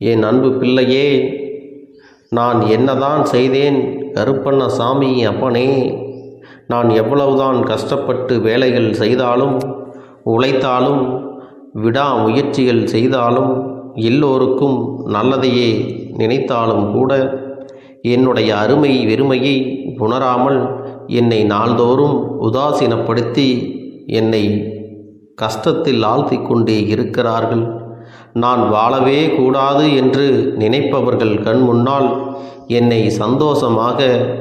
என் அன்பு பிள்ளையே நான் என்னதான் செய்தேன் கருப்பண்ண சாமி அப்பனே. நான் எவ்வளவுதான் கஷ்டப்பட்டு வேலைகள் செய்தாலும் உழைத்தாலும் விடாமுயற்சிகள் செய்தாலும் எல்லோருக்கும் நல்லதையே நினைத்தாலும் கூட என்னுடைய அருமை வெறுமையை உணராமல் என்னை நாள்தோறும் உதாசீனப்படுத்தி என்னை கஷ்டத்தில் ஆழ்த்தி கொண்டே இருக்கிறார்கள். நான் வாழவே கூடாது என்று நினைப்பவர்கள் கண் முன்னால் என்னை சந்தோஷமாக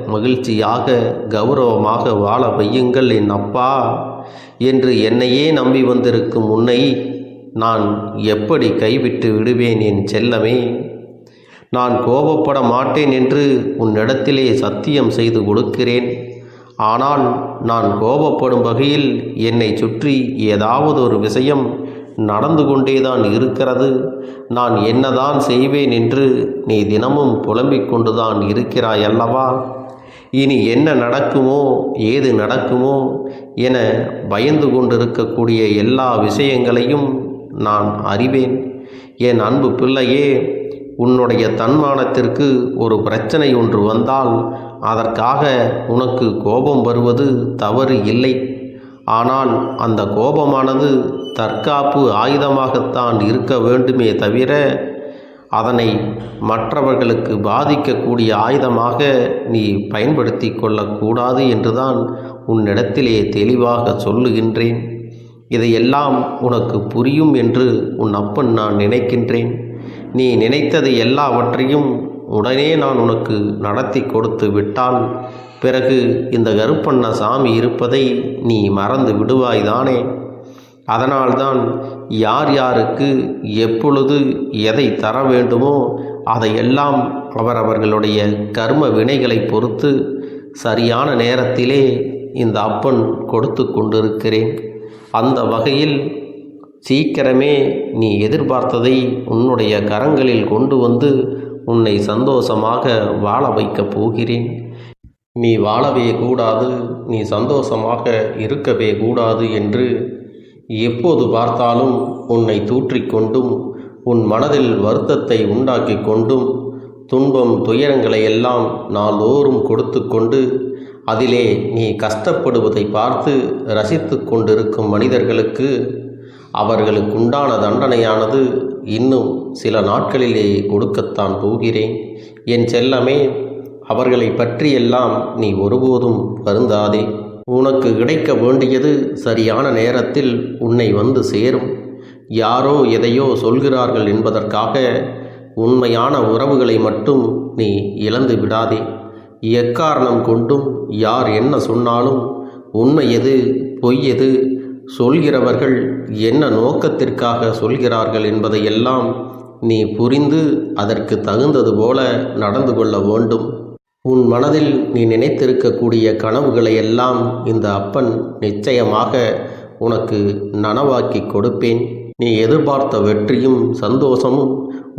மகிழ்ச்சியாக கௌரவமாக வாழ வையுங்கள் என் அப்பா என்று என்னையே நம்பி வந்திருக்கும் உன்னை நான் எப்படி கைவிட்டு விடுவேன் என் செல்லமே? நான் கோபப்பட மாட்டேன் என்று உன்னிடத்திலே சத்தியம் செய்து கொடுக்கிறேன். ஆனால் நான் கோபப்படும் வகையில் என்னை சுற்றி ஏதாவது ஒரு விஷயம் நடந்து கொண்டேதான் இருக்கிறது. நான் என்னதான் செய்வேன் என்று நீ தினமும் புலம்பிக் கொண்டுதான் இருக்கிறாய் அல்லவா? இனி என்ன நடக்குமோ ஏது நடக்குமோ என பயந்து கொண்டிருக்கக்கூடிய எல்லா விஷயங்களையும் நான் அறிவேன். என் அன்பு பிள்ளையே உன்னுடைய தன்மானத்திற்கு ஒரு பிரச்சனை ஒன்று வந்தால் அதற்காக உனக்கு கோபம் வருவது தவறு இல்லை. ஆனால் அந்த கோபமானது தற்காப்பு ஆயுதமாகத்தான் இருக்க வேண்டுமே தவிர அதனை மற்றவர்களுக்கு பாதிக்கக்கூடிய ஆயுதமாக நீ பயன்படுத்தி கொள்ளக்கூடாது என்றுதான் உன்னிடத்திலே தெளிவாக சொல்லுகின்றேன். இதையெல்லாம் உனக்கு புரியும் என்று உன் அப்பன் நான் நினைக்கின்றேன். நீ நினைத்தது எல்லாவற்றையும் உடனே நான் உனக்கு நடத்தி கொடுத்து விட்டால் பிறகு இந்த கருப்பண்ண சாமி இருப்பதை நீ மறந்து விடுவாய்தானே? அதனால்தான் யார் யாருக்கு எப்பொழுது எதை தர வேண்டுமோ அதையெல்லாம் அவரவர்களுடைய கர்ம வினைகளை பொறுத்து சரியான நேரத்திலே இந்த அப்பன் கொடுத்து கொண்டிருக்கிறேன். அந்த வகையில் சீக்கிரமே நீ எதிர்பார்த்ததை உன்னுடைய கரங்களில் கொண்டு வந்து உன்னை சந்தோஷமாக வாழ வைக்கப் போகிறேன். நீ வாழவே கூடாது நீ சந்தோஷமாக இருக்கவே கூடாது என்று எப்போது பார்த்தாலும் உன்னை தூற்றிக்கொண்டும் உன் மனதில் வருத்தத்தை உண்டாக்கி கொண்டும் துன்பம் துயரங்களை எல்லாம் நாளோறும் கொடுத்து கொண்டு அதிலே நீ கஷ்டப்படுவதை பார்த்து ரசித்து கொண்டிருக்கும் மனிதர்களுக்கு அவர்களுக்குண்டான தண்டனையானது இன்னும் சில நாட்களிலே கொடுக்கத்தான் போகிறேன். என் செல்லமே அவர்களை பற்றியெல்லாம் நீ ஒருபோதும் வருந்தாதே. உனக்கு கிடைக்க வேண்டியது சரியான நேரத்தில் உன்னை வந்து சேரும். யாரோ எதையோ சொல்கிறார்கள் என்பதற்காக உண்மையான உறவுகளை மட்டும் நீ இழந்து விடாதே. எக்காரணம் கொண்டும் யார் என்ன சொன்னாலும் உண்மை எது பொய் எது சொல்கிறவர்கள் என்ன நோக்கத்திற்காக சொல்கிறார்கள் என்பதையெல்லாம் நீ புரிந்து அதற்கு தகுந்தது போல நடந்து கொள்ள வேண்டும். உன் மனதில் நீ நினைத்திருக்கக்கூடிய கனவுகளை எல்லாம் இந்த அப்பன் நிச்சயமாக உனக்கு நனவாக்கி கொடுப்பேன். நீ எதிர்பார்த்த வெற்றியும் சந்தோஷமும்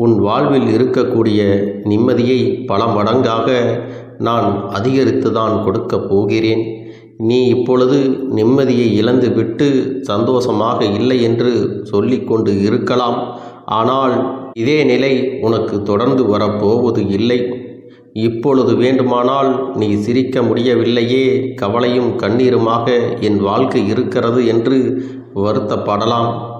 உன் வாழ்வில் இருக்கக்கூடிய நிம்மதியை பல மடங்காக நான் அதிகரித்து தான் கொடுக்கப் போகிறேன். நீ இப்பொழுது நிம்மதியை இழந்து விட்டு சந்தோஷமாக இல்லை என்று சொல்லிக்கொண்டு இருக்கலாம். ஆனால் இதே நிலை உனக்கு தொடர்ந்து வரப்போவது இல்லை. இப்பொழுது வேண்டுமானால் நீ சிரிக்க முடியவில்லையே கவலையும் கண்ணீருமாக என் வாழ்க்கை இருக்கிறது என்று வருத்தப்படலாம்.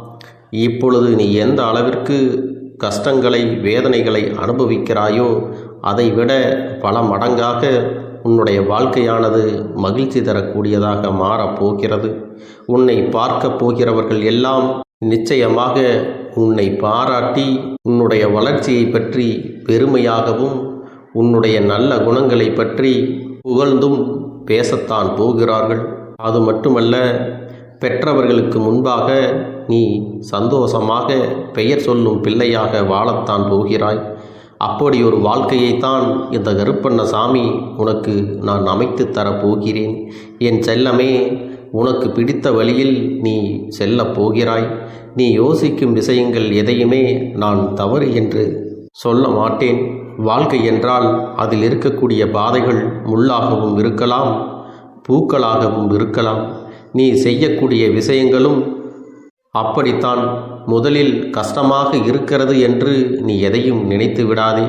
இப்பொழுது நீ எந்த அளவிற்கு கஷ்டங்களை வேதனைகளை அனுபவிக்கிறாயோ அதைவிட பல மடங்காக உன்னுடைய வாழ்க்கையானது மகிழ்ச்சி தரக்கூடியதாக மாறப்போகிறது உன்னை பார்க்கப் போகிறவர்கள் எல்லாம் நிச்சயமாக உன்னை பாராட்டி உன்னுடைய வளர்ச்சியை பற்றி பெருமையாகவும் உன்னுடைய நல்ல குணங்களை பற்றி புகழ்ந்தும் பேசத்தான் போகிறார்கள். அது மட்டுமல்ல பெற்றவர்களுக்கு முன்பாக நீ சந்தோஷமாக பெயர் சொல்லும் பிள்ளையாக வாழத்தான் போகிறாய். அப்படி ஒரு வாழ்க்கையைத்தான் இந்த கருப்பண்ண சாமி உனக்கு நான் அமைத்து தரப்போகிறேன் என் செல்லமே உனக்கு பிடித்த வழியில் நீ செல்லப் போகிறாய். நீ யோசிக்கும் விஷயங்கள் எதையுமே நான் தவறு என்று சொல்ல மாட்டேன். வாழ்க்கை என்றால் அதில் இருக்கக்கூடிய பாதைகள் முள்ளாகவும் இருக்கலாம் பூக்களாகவும் இருக்கலாம். நீ செய்யக்கூடிய விஷயங்களும் அப்படித்தான். முதலில் கஷ்டமாக இருக்கிறது என்று நீ எதையும் நினைத்து விடாதே.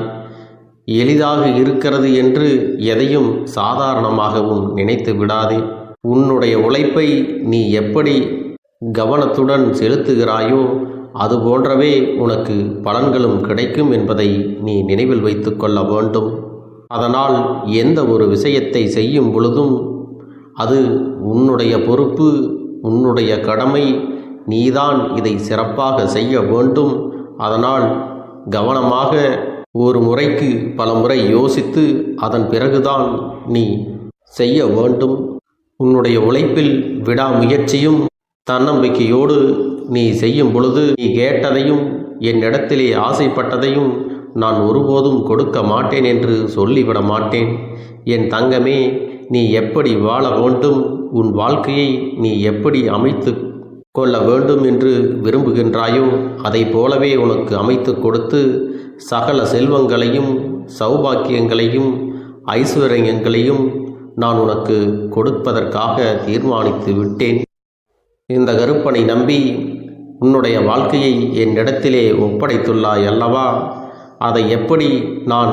எளிதாக இருக்கிறது என்று எதையும் சாதாரணமாகவும் நினைத்து விடாதே. உன்னுடைய உழைப்பை நீ எப்படி கவனத்துடன் செலுத்துகிறாயோ அது போன்றவே உனக்கு பலன்களும் கிடைக்கும் என்பதை நீ நினைவில் வைத்து கொள்ள வேண்டும். அதனால் எந்த ஒரு விஷயத்தை செய்யும் பொழுதும் அது உன்னுடைய பொறுப்பு உன்னுடைய கடமை நீதான் இதை சிறப்பாக செய்ய வேண்டும். அதனால் கவனமாக ஒரு முறைக்கு பல முறை யோசித்து அதன் பிறகுதான் நீ செய்ய வேண்டும். உன்னுடைய உழைப்பில் விடாமுயற்சியும் தன்னம்பிக்கையோடு நீ செய்யும் பொழுது நீ கேட்டதையும் என்னிடத்திலே ஆசைப்பட்டதையும் நான் ஒருபோதும் கொடுக்க மாட்டேன் என்று சொல்லிவிட மாட்டேன். என் தங்கமே நீ எப்படி வாழ வேண்டும்? உன் வாழ்க்கையை நீ எப்படி அமைத்து கொள்ள வேண்டும் என்று விரும்புகின்றாயோ அதை போலவே உனக்கு அமைத்து கொடுத்து சகல செல்வங்களையும் சௌபாக்கியங்களையும் ஐஸ்வர்யங்களையும் நான் உனக்கு கொடுப்பதற்காக தீர்மானித்து விட்டேன். இந்த கருப்பனை நம்பி உன்னுடைய வாழ்க்கையை என்னிடத்திலே ஒப்படைத்துள்ளாய் அல்லவா? அதை எப்படி நான்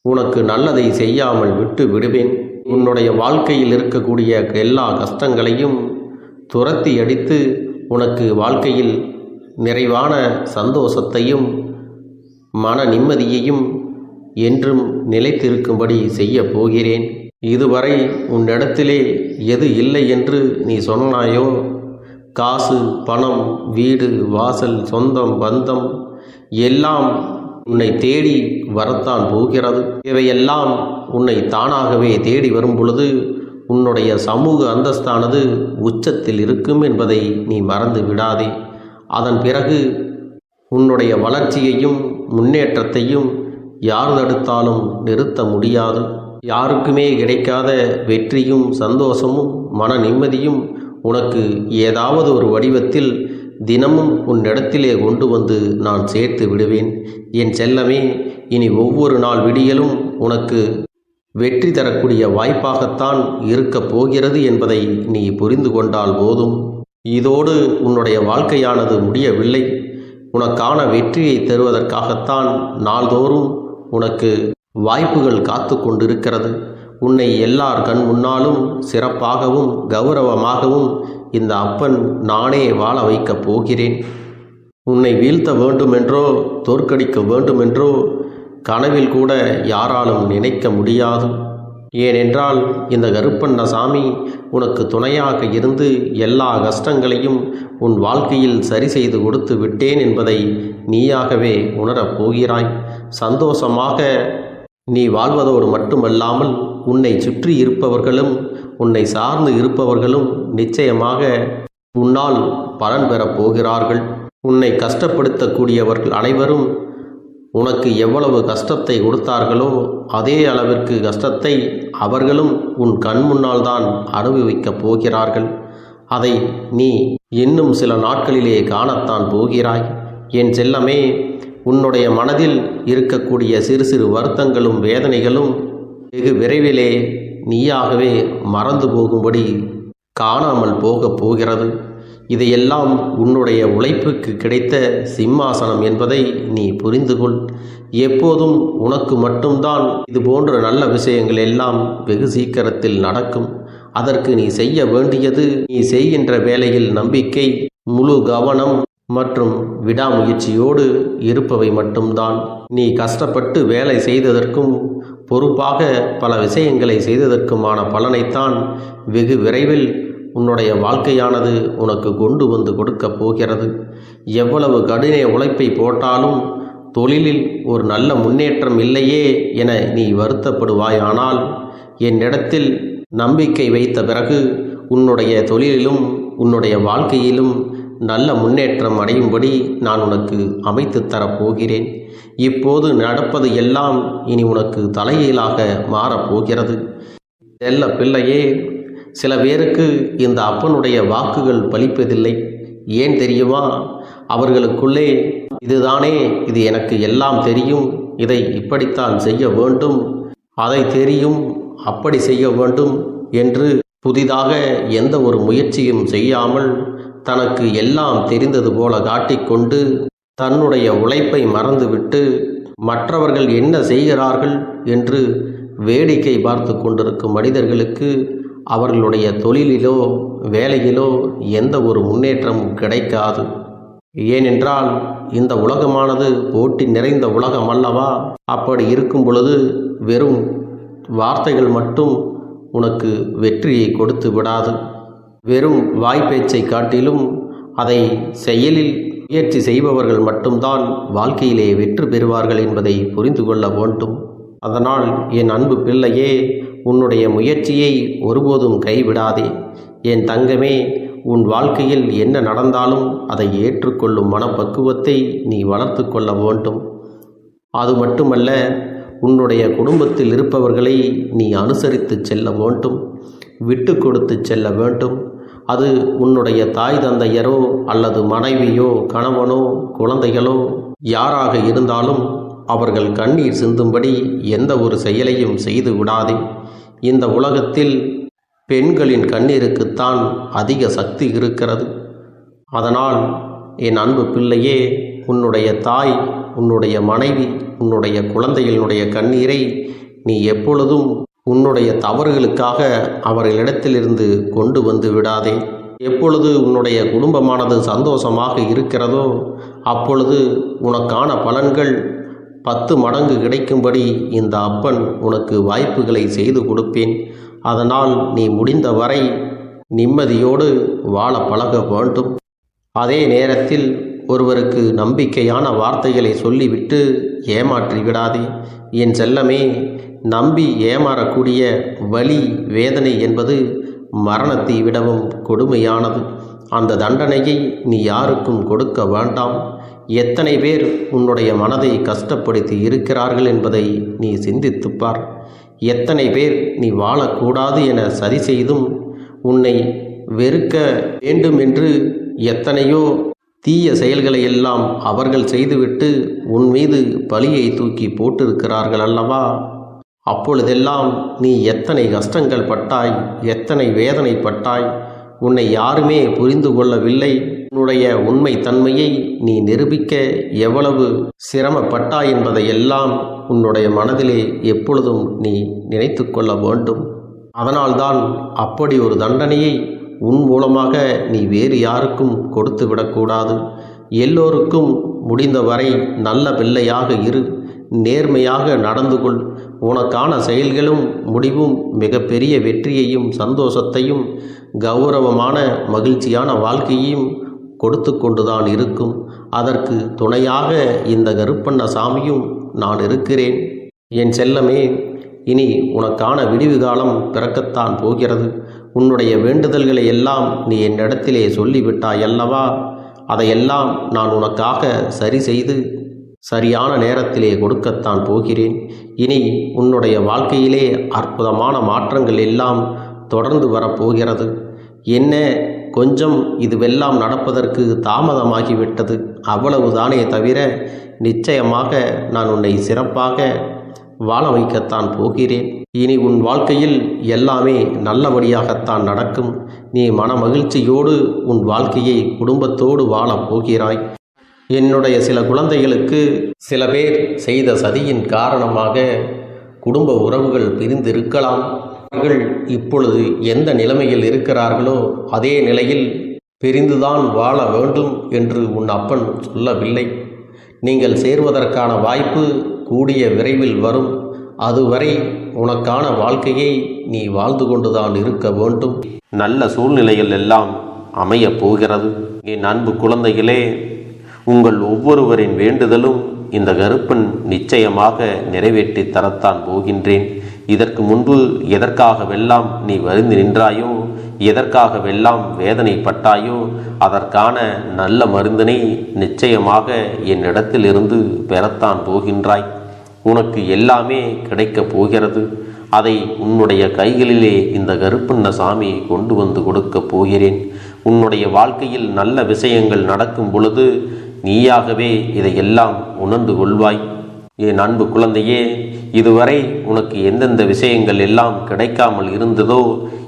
உனக்கு நல்லதை செய்யாமல் விட்டு விடுவேன்? உன்னுடைய வாழ்க்கையில் இருக்கக்கூடிய எல்லா கஷ்டங்களையும் துரத்தி அடித்து உனக்கு வாழ்க்கையில் நிறைவான சந்தோஷத்தையும் மன நிம்மதியையும் என்றும் நிலைத்திருக்கும்படி செய்ய போகிறேன். இதுவரை உன்னிடத்திலே எது இல்லை என்று நீ சொன்னாயோ? காசு பணம் வீடு வாசல் சொந்தம் பந்தம் எல்லாம் உன்னை தேடி வரத்தான் போகிறது. இவையெல்லாம் உன்னை தானாகவே தேடி வரும் பொழுது உன்னுடைய சமூக அந்தஸ்தானது உச்சத்தில் இருக்கும் என்பதை நீ மறந்து விடாதே. அதன் பிறகு உன்னுடைய வளர்ச்சியையும் முன்னேற்றத்தையும் யார் தடுத்தாலும் நிறுத்த முடியாது. யாருக்குமே கிடைக்காத வெற்றியும் சந்தோஷமும் மன நிம்மதியும் உனக்கு ஏதாவது ஒரு வடிவத்தில் தினமும் உன்னிடத்திலே கொண்டு வந்து நான் சேர்த்து விடுவேன். என் செல்லமே இனி ஒவ்வொரு நாள் விடியலும் உனக்கு வெற்றி தரக்கூடிய வாய்ப்பாகத்தான் இருக்கப் போகிறது என்பதை நீ புரிந்து கொண்டால் போதும். இதோடு உன்னுடைய வாழ்க்கையானது முடியவில்லை. உனக்கான வெற்றியை தருவதற்காகத்தான் நாள்தோறும் உனக்கு வாய்ப்புகள் காத்து கொண்டிருக்கிறது. உன்னை எல்லார் கண் முன்னாலும் சிறப்பாகவும் கௌரவமாகவும் இந்த அப்பன் நானே வாழ வைக்கப் போகிறேன். உன்னை வீழ்த்த வேண்டுமென்றோ தோற்கடிக்க வேண்டுமென்றோ கனவில் கூட யாராலும் நினைக்க முடியாது. ஏனென்றால் இந்த கருப்பண்ண சாமி உனக்கு துணையாக இருந்து எல்லா கஷ்டங்களையும் உன் வாழ்க்கையில் சரி செய்து கொடுத்து விட்டேன் என்பதை நீயாகவே உணரப் போகிறாய். சந்தோஷமாக நீ வாழ்வதோடு மட்டுமல்லாமல் உன்னை சுற்றி இருப்பவர்களும் உன்னை சார்ந்து இருப்பவர்களும் நிச்சயமாக உன்னால் பலன் பெறப் போகிறார்கள். உன்னை கஷ்டப்படுத்தக்கூடியவர்கள் அனைவரும் உனக்கு எவ்வளவு கஷ்டத்தை கொடுத்தார்களோ அதே அளவிற்கு கஷ்டத்தை அவர்களும் உன் கண் முன்னால் தான் அனுபவிக்கப் போகிறார்கள். அதை நீ இன்னும் சில நாட்களிலே காணத்தான் போகிறாய். என் செல்லமே உன்னுடைய மனதில் இருக்கக்கூடிய சிறு சிறு வருத்தங்களும் வேதனைகளும் வெகு விரைவிலே நீயாகவே மறந்து போகும்படி காணாமல் போகப் போகிறது. இதையெல்லாம் உன்னுடைய உழைப்புக்கு கிடைத்த சிம்மாசனம் என்பதை நீ புரிந்து கொள். எப்போதும் உனக்கு மட்டும்தான் இது போன்ற நல்ல விஷயங்கள் எல்லாம் வெகு சீக்கிரத்தில் நடக்கும். அதற்கு நீ செய்ய வேண்டியது நீ செய்கின்ற வேலையில் நம்பிக்கை முழு கவனம் மற்றும் விடாமுயற்சியோடு இருப்பவை மட்டும்தான். நீ கஷ்டப்பட்டு வேலை செய்ததற்கும் பொறுப்பாக பல விஷயங்களை செய்ததற்குமான பலனைத்தான் வெகு விரைவில் உன்னுடைய வாழ்க்கையானது உனக்கு கொண்டு வந்து கொடுக்கப் போகிறது. எவ்வளவு கடின உழைப்பை போட்டாலும் தொழிலில் ஒரு நல்ல முன்னேற்றம் இல்லையே என நீ வருத்தப்படுவாயானால் என்னிடத்தில் நம்பிக்கை வைத்த பிறகு உன்னுடைய தொழிலிலும் உன்னுடைய வாழ்க்கையிலும் நல்ல முன்னேற்றம் அடையும்படி நான் உனக்கு அமைத்து தரப்போகிறேன். இப்போது நடப்பது எல்லாம் இனி உனக்கு தலையீலாக மாறப்போகிறது செல்ல பிள்ளையே சில பேருக்கு இந்த அப்பனுடைய வாக்குகள் பலிப்பதில்லை. ஏன் தெரியுமா? அவர்களுக்குள்ளே இதுதானே இது எனக்கு எல்லாம் தெரியும். இதை இப்படித்தான் செய்ய வேண்டும். அதை தெரியும் அப்படி செய்ய வேண்டும் என்று புதிதாக எந்த ஒரு முயற்சியும் செய்யாமல் தனக்கு எல்லாம் தெரிந்தது போல காட்டிக்கொண்டு தன்னுடைய உழைப்பை மறந்துவிட்டு மற்றவர்கள் என்ன செய்கிறார்கள் என்று வேடிக்கை பார்த்து கொண்டிருக்கும் மனிதர்களுக்கு அவர்களுடைய தொழிலிலோ வேலையிலோ எந்த ஒரு முன்னேற்றமும் கிடைக்காது. ஏனென்றால் இந்த உலகமானது போட்டி நிறைந்த உலகம் அல்லவா? அப்படி இருக்கும் பொழுது வெறும் வார்த்தைகள் மட்டும் உனக்கு வெற்றியை கொடுத்து விடாது. வெறும் வாய்ப்பேச்சை காட்டிலும் அதை செயலில் முயற்சி செய்பவர்கள் மட்டும்தான் வாழ்க்கையிலே வெற்றி பெறுவார்கள் என்பதை புரிந்து கொள்ள வேண்டும். அதனால் என் அன்பு பிள்ளையே உன்னுடைய முயற்சியை ஒருபோதும் கைவிடாதே. என் தங்கமே உன் வாழ்க்கையில் என்ன நடந்தாலும் அதை ஏற்றுக்கொள்ளும் மனப்பக்குவத்தை நீ வளர்த்து கொள்ள வேண்டும். அது மட்டுமல்ல உன்னுடைய குடும்பத்தில் இருப்பவர்களை நீ அனுசரித்து செல்ல வேண்டும் விட்டு கொடுத்து செல்ல வேண்டும். அது உன்னுடைய தாய் தந்தையரோ அல்லது மனைவியோ கணவனோ குழந்தைகளோ யாராக இருந்தாலும் அவர்கள் கண்ணீர் சிந்தும்படி எந்த ஒரு செயலையும் செய்து விடாதே. இந்த உலகத்தில் பெண்களின் கண்ணீருக்குத்தான் அதிக சக்தி இருக்கிறது. அதனால் என் அன்பு பிள்ளையே உன்னுடைய தாய் உன்னுடைய மனைவி உன்னுடைய குழந்தைகளினுடைய கண்ணீரை நீ எப்பொழுதும் உன்னுடைய தவறுகளுக்காக அவர்களிடத்திலிருந்து கொண்டு வந்து விடாதே. எப்பொழுது உன்னுடைய குடும்பமானது சந்தோஷமாக இருக்கிறதோ அப்பொழுது உனக்கான பலன்கள் பத்து மடங்கு கிடைக்கும்படி இந்த அப்பன் உனக்கு வாய்ப்புகளை செய்து கொடுப்பேன். அதனால் நீ முடிந்த வரை நிம்மதியோடு வாழ பழக வேண்டும். அதே நேரத்தில் ஒருவருக்கு நம்பிக்கையான வார்த்தைகளை சொல்லிவிட்டு ஏமாற்றி விடாதே. என் செல்லமே நம்பி ஏமாறக்கூடிய வலி வேதனை என்பது மரணத்தை விடவும் கொடுமையானது. அந்த தண்டனையை நீ யாருக்கும் கொடுக்க வேண்டாம். எத்தனை பேர் உன்னுடைய மனதை கஷ்டப்படுத்தி இருக்கிறார்கள் என்பதை நீ சிந்தித்துப்பார் எத்தனை பேர் நீ வாழக்கூடாது என சரி செய்தும் உன்னை வெறுக்க வேண்டும் என்று எத்தனையோ தீய செயல்களை எல்லாம் அவர்கள் செய்துவிட்டு உன் மீது பழியை தூக்கி போட்டிருக்கிறார்கள் அல்லவா? அப்பொழுதெல்லாம் நீ எத்தனை கஷ்டங்கள் பட்டாய் எத்தனை வேதனை பட்டாய் உன்னை யாருமே புரிந்து கொள்ளவில்லை. உன்னுடைய உண்மை தன்மையை நீ நிரூபிக்க எவ்வளவு சிரமப்பட்டாய் என்பதையெல்லாம் உன்னுடைய மனதிலே எப்பொழுதும் நீ நினைத்து கொள்ள வேண்டும். அதனால்தான் அப்படி ஒரு தண்டனையை உன் மூலமாக நீ வேறு யாருக்கும் கொடுத்து விடக்கூடாது. எல்லோருக்கும் முடிந்தவரை நல்ல பிள்ளையாக இரு. நேர்மையாக நடந்து கொள். உனக்கான செயல்களும் முடிவும் மிகப்பெரிய வெற்றியையும் சந்தோஷத்தையும் கௌரவமான மகிழ்ச்சியான வாழ்க்கையையும் கொடுத்து கொண்டுதான் இருக்கும். அதற்கு துணையாக இந்த கருப்பண்ண சாமியும் நான் இருக்கிறேன். என் செல்லமே இனி உனக்கான விடிவு காலம் பிறக்கத்தான் போகிறது. உன்னுடைய வேண்டுதல்களை எல்லாம் நீ என்னிடத்திலே சொல்லிவிட்டாய் அல்லவா? அதையெல்லாம் நான் உனக்காக சரி செய்து சரியான நேரத்திலே கொடுக்கத்தான் போகிறேன். இனி உன்னுடைய வாழ்க்கையிலே அற்புதமான மாற்றங்கள் எல்லாம் தொடர்ந்து வரப்போகிறது. என்ன கொஞ்சம் இதுவெல்லாம் நடப்பதற்கு தாமதமாகிவிட்டது. அவ்வளவுதானே தவிர நிச்சயமாக நான் உன்னை சிறப்பாக வாழ வைக்கத்தான் போகிறேன். இனி உன் வாழ்க்கையில் எல்லாமே நல்லபடியாகத்தான் நடக்கும். நீ மன மகிழ்ச்சியோடு உன் வாழ்க்கையை குடும்பத்தோடு வாழப் போகிறாய். என்னுடைய சில குழந்தைகளுக்கு சில பேர் செய்த சதியின் காரணமாக குடும்ப உறவுகள் பிரிந்திருக்கலாம். அவர்கள் இப்பொழுது எந்த நிலைமையில் இருக்கிறார்களோ அதே நிலையில் பிரிந்துதான் வாழ வேண்டும் என்று உன் அப்பன் சொல்லவில்லை. நீங்கள் சேர்வதற்கான வாய்ப்பு கூடிய விரைவில் வரும். அதுவரை உனக்கான வாழ்க்கையை நீ வாழ்ந்து கொண்டுதான் இருக்க வேண்டும். நல்ல சூழ்நிலைகள் எல்லாம் அமையப் போகிறது. என் அன்பு குழந்தைகளே உங்கள் ஒவ்வொருவரின் வேண்டுதலும் இந்த கருப்பன் நிச்சயமாக நிறைவேற்றி தரத்தான் போகின்றேன். இதற்கு முன்பு எதற்காகவெல்லாம் நீ வருந்து நின்றாயோ எதற்காகவெல்லாம் வேதனைப்பட்டாயோ அதற்கான நல்ல மருந்தினை நிச்சயமாக என்னிடத்திலிருந்து பெறத்தான் போகின்றாய். உனக்கு எல்லாமே கிடைக்கப் போகிறது. அதை உன்னுடைய கைகளிலே இந்த கருப்பண்ண சாமி கொண்டு வந்து கொடுக்கப் போகிறேன். உன்னுடைய வாழ்க்கையில் நல்ல விஷயங்கள் நடக்கும் பொழுது நீயாகவே இதையெல்லாம் உணர்ந்து கொள்வாய். என் அன்பு குழந்தையே இதுவரை உனக்கு எந்தெந்த விஷயங்கள் எல்லாம் கிடைக்காமல் இருந்ததோ